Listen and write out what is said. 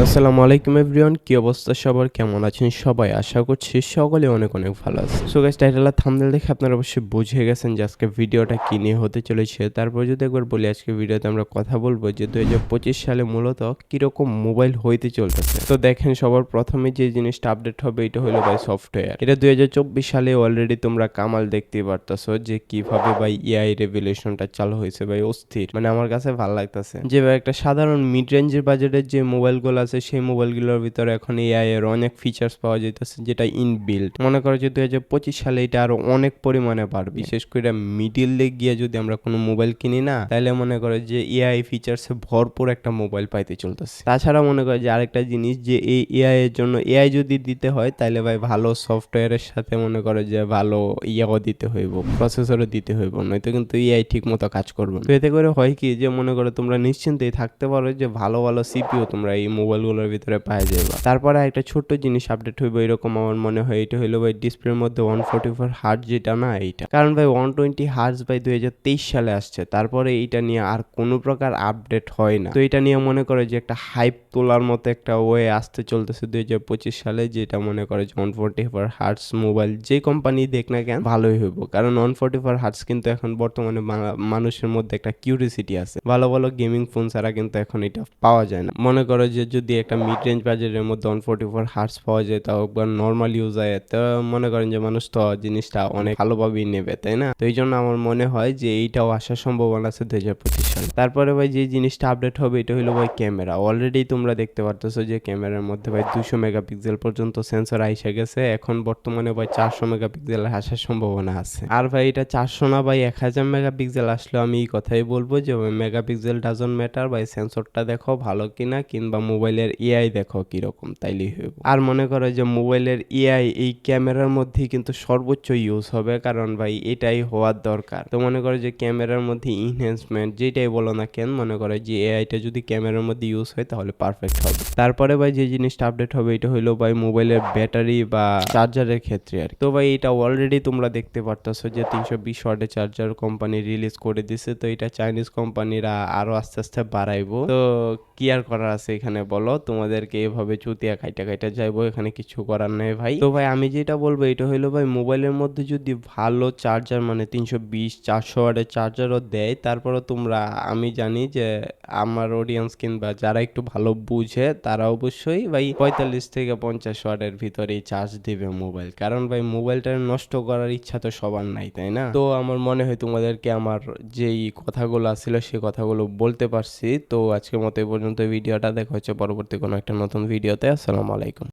আসসালামু আলাইকুম এভরিওয়ান, কি অবস্থা সবার? কেমন আছেন সবাই? আশা করছি সকলে অনেক অনেক ভালো আছে সো গাইস টাইটেল আর থাম্বনেল দেখে আপনারা অবশ্যই বুঝে গেছেন যে আজকে ভিডিওটা কি নিয়ে হতে চলেছে। তারপর যদি একবার বলি, আজকে ভিডিওতে আমরা কথা বলব যে দু হাজার পঁচিশ সালে মূলত কীরকম মোবাইল হইতে চলতেছে। তো দেখেন, সবার প্রথমে যে জিনিসটা আপডেট হবে, এটা হলো ভাই সফটওয়্যার এটা দুই হাজার চব্বিশ সালে অলরেডি তোমরা কামাল দেখতে পারতাছো যে কীভাবে ভাই এআই রেভুলেশনটা চালু হয়েছে ভাই অস্থির। মানে আমার কাছে ভালো লাগতেছে যে একটা সাধারণ মিড রেঞ্জের বাজেটের যে মোবাইলগুলো আছে সেই মোবাইলগুলোর ভিতরে এখন এআই এর অনেক ফিচার্স পাওয়া যাইতেছে যেটা ইনবিল্ড মনে করো যে দুই হাজার পঁচিশ সালে এটা আরও অনেক পরিমাণে বাড়বে। বিশেষ করে মিডিল গিয়ে যদি আমরা কোনো মোবাইল কিনি না তাহলে মনে করো যে এআই ফিচার্স ভরপুর একটা মোবাইল পাইতে চলতেছে। তাছাড়া মনে করো যে আরেকটা জিনিস যে এই এআই এর জন্য এআই যদি দিতে হয় তাহলে ভাই ভালো সফটওয়্যারের সাথে মনে করো যে ভালো ইয়াও দিতে হইব প্রসেসরও দিতে হইব নয়তো কিন্তু এআই ঠিক মতো কাজ করবে না। তো এতে করে হয় কি যে মনে করো তোমরা নিশ্চিন্তেই থাকতে পারো যে ভালো ভালো সিপিও তোমরা এই মোবাইলগুলোর ভিতরে পাই যাবে তারপরে একটা ছোট্ট জিনিস আপডেট হইব, এরকম আমার মনে হয়, এটা হইল ভাই ডিসপ্লের মধ্যে ওয়ান ফোর্টি ফোর হার্ট যেটা না, এইটা। কারণ ভাই ওয়ান টোয়েন্টি হার্টস ভাই দুই হাজার তেইশ সালে আসছে, তারপরে এইটা নিয়ে আর কোনো প্রকার আপডেট হয় না। তো এটা নিয়ে মনে করে যে একটা হাইপ তোলার মতো একটা ওয়ে আসতে চলতেছে দুই হাজার পঁচিশ সালে, যেটা মনে করে যে one forty four hearts mobile যে কোম্পানি দেখ না কেন, ভালোই হইব। কারণ ওয়ান ফোর্টি ফোর হার্টস কিন্তু এখন বর্তমানে মানুষের মধ্যে একটা কিউরিসিটি আছে। ভালো ভালো গেমিং ফোন ছাড়া কিন্তু এখন এটা পাওয়া যায় না। মনে করো যে যদি একটা মিড রেঞ্জ বাজেটের মধ্যে ওয়ান ফোর্টি ফোর হার্স পাওয়া যায়, তাও একবার নর্মাল ইউজ হয়। তো মনে করেন যে মানুষ তো জিনিসটা অনেক ভালোভাবেই নেবে, তাই না? তো এই জন্য আমার মনে হয় যে এইটাও আসার সম্ভাবনা আছে দুই হাজার পঁচিশ সালে। তারপরে ভাই যে জিনিসটা আপডেট হবে, এটা হলো ভাই ক্যামেরা অলরেডি তোমরা দেখতে পারতেছো যে ক্যামেরার মধ্যে ভাই দুশো মেগাপিক্সেল পর্যন্ত সেন্সর আইসে গেছে। এখন বর্তমানে ভাই চারশো মেগাপিক্সেল আসার সম্ভাবনা আছে। আর ভাই এটা চারশো না ভাই এক হাজার মেগাপিক্সেল আসলে আমি এই কথাই বলব যে মেগাপিক্সেল ডাজন ম্যাটার ভাই সেন্সরটা দেখো ভালো কিনা কিংবা মোবাইলের এআই দেখো কীরকম, তাইলেই হইব। আর মনে করো যে মোবাইলের এআই এই ক্যামেরার মধ্যেই কিন্তু সর্বোচ্চ ইউজ হবে, কারণ ভাই এটাই হওয়ার দরকার। তো মনে করো যে ক্যামেরার মধ্যে ইনহ্যান্সমেন্ট যেটাই বলো না কেন, মনে করো যে এআইটা যদি ক্যামেরার মধ্যে ইউজ হয় তাহলে পারফেক্ট হবে। তারপরে ভাই যে জিনিসটা আপডেট হবে, এটা হলো ভাই মোবাইলের ব্যাটারি বা চার্জারের ক্ষেত্রে আর। তো ভাই এটা অলরেডি তোমরা দেখতে পারতেছো যে তিনশো বিশ ওয়াটের চার্জার কোম্পানি রিলিজ করে দিছে, তো এটা চাইনিজ কোম্পানিরা আরও আস্তে আস্তে বাড়াইবো। তো কি আর করার আছে এখানে বলো? তোমাদেরকে এভাবে চুতিয়া খাইটা খাইটা যাইবো, এখানে কিছু করার নেই ভাই। তো ভাই, আমি যেটা বলব, এটা হইল ভাই, মোবাইলের মধ্যে যদি ভালো চার্জার মানে তিনশো বিশ, চারশো ওয়াটের চার্জারও দেয় তারপরে তোমরা, আমি জানি যে আমার অডিয়েন্স কিংবা যারা একটু ভালো বুঝে, তারা অবশ্যই ভাই পঁয়তাল্লিশ থেকে পঞ্চাশ ওয়াটের ভিতরেই চার্জ দিবে মোবাইল। কারণ ভাই, মোবাইলটা নষ্ট করার ইচ্ছা তো সবার নাই, তাই না? তো আমার মনে হয় তোমাদেরকে আমার যেই কথাগুলো ছিল সেই কথাগুলো বলতে পারছি। তো আজকের মতো এই পর্যন্ত ভিডিওটা দেখা হচ্ছে পরবর্তী কোনো একটা নতুন ভিডিওতে আসসালামু আলাইকুম।